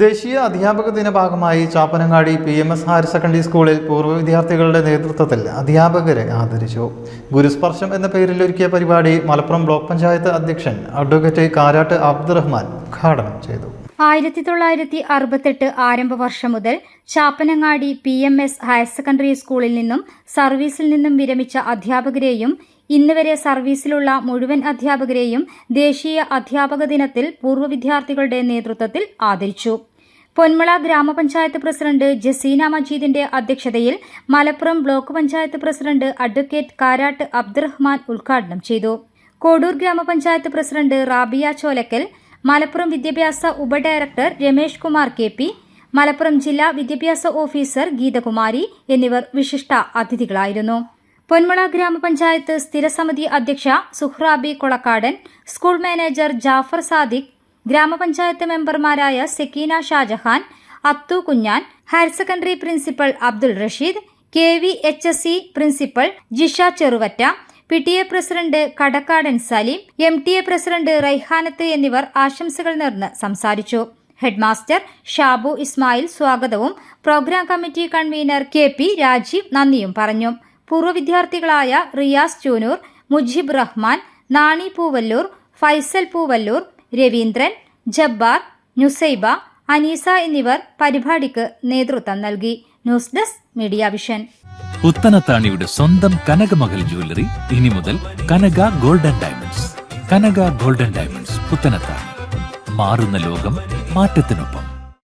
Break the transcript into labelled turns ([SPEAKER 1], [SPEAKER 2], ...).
[SPEAKER 1] ദേശീയ അധ്യാപക ദിന ഭാഗമായി Chappanangadi P M S higher secondary സ്കൂളിൽ പൂർവ വിദ്യാർത്ഥികളുടെ നേതൃത്വത്തിൽ അധ്യാപകരെ ആദരിച്ചു. ഗുരുസ്പർശം എന്ന പേരിൽ ഒരുക്കിയ പരിപാടി മലപ്പുറം ബ്ലോക്ക് പഞ്ചായത്ത് അധ്യക്ഷൻ അഡ്വക്കേറ്റ് കാരാട്ട് അബ്ദുറഹ്മാൻ ഉദ്ഘാടനം ചെയ്തു.
[SPEAKER 2] ആയിരത്തി തൊള്ളായിരത്തി അറുപത്തെട്ട് ആരംഭ വർഷം മുതൽ Chappanangadi P M S higher secondary സ്കൂളിൽ നിന്നും സർവീസിൽ നിന്നും വിരമിച്ച അധ്യാപകരെയും ഇന്ന് വരെ സർവീസിലുള്ള മുഴുവൻ അധ്യാപകരെയും ദേശീയ അധ്യാപക ദിനത്തിൽ പൂർവ വിദ്യാർത്ഥികളുടെ നേതൃത്വത്തിൽ ആദരിച്ചു. പൊന്മള ഗ്രാമപഞ്ചായത്ത് പ്രസിഡന്റ് ജസീന മജീദിന്റെ അധ്യക്ഷതയിൽ Malappuram block panchayat president advocate Karat Abdurahman ഉദ്ഘാടനം ചെയ്തു. കോഡൂർ ഗ്രാമപഞ്ചായത്ത് പ്രസിഡന്റ് റാബിയ ചോലക്കൽ മലപ്പുറം വിദ്യാഭ്യാസ ഉപഡയറക്ടർ രമേഷ് കുമാർ കെ പി മലപ്പുറം ജില്ലാ വിദ്യാഭ്യാസ ഓഫീസർ ഗീതകുമാരി എന്നിവർ വിശിഷ്ട അതിഥികളായിരുന്നു. പൊന്മുള ഗ്രാമപഞ്ചായത്ത് സ്ഥിരസമിതി അധ്യക്ഷ സുഹ്രാബി കൊളക്കാടൻ സ്കൂൾ മാനേജർ ജാഫർ സാദിഖ് ഗ്രാമപഞ്ചായത്ത് മെമ്പർമാരായ Sakeena Shajahan Athu Kunjan higher secondary principal Abdul Rasheed K V H S C principal Jisha Cheruvatta P T A president Kadakkadan Saleem M T A president Raihanath എന്നിവർ ആശംസകൾ നേർന്ന് സംസാരിച്ചു. Headmaster Shabu Ismail സ്വാഗതവും programme committee convener K P Rajeev നന്ദിയും പറഞ്ഞു. പൂർവ വിദ്യാർത്ഥികളായ റിയാസ് ചൂനൂർ മുജീബ് റഹ്മാൻ നാണി പൂവല്ലൂർ ഫൈസൽ പൂവല്ലൂർ രവീന്ദ്രൻ ജബ്ബാർ നുസൈബ അനീസ എന്നിവർ പരിപാടിക്ക് നേതൃത്വം നൽകി. News desk media vision.
[SPEAKER 3] പുത്തനത്താണിയുടെ സ്വന്തം കനകമകൽ ജ്വല്ലറി ഇനി മുതൽ Kanaka golden diamonds. Kanaka golden diamonds Puthanathani. മാറുന്ന ലോകം മാറ്റത്തിനൊപ്പം.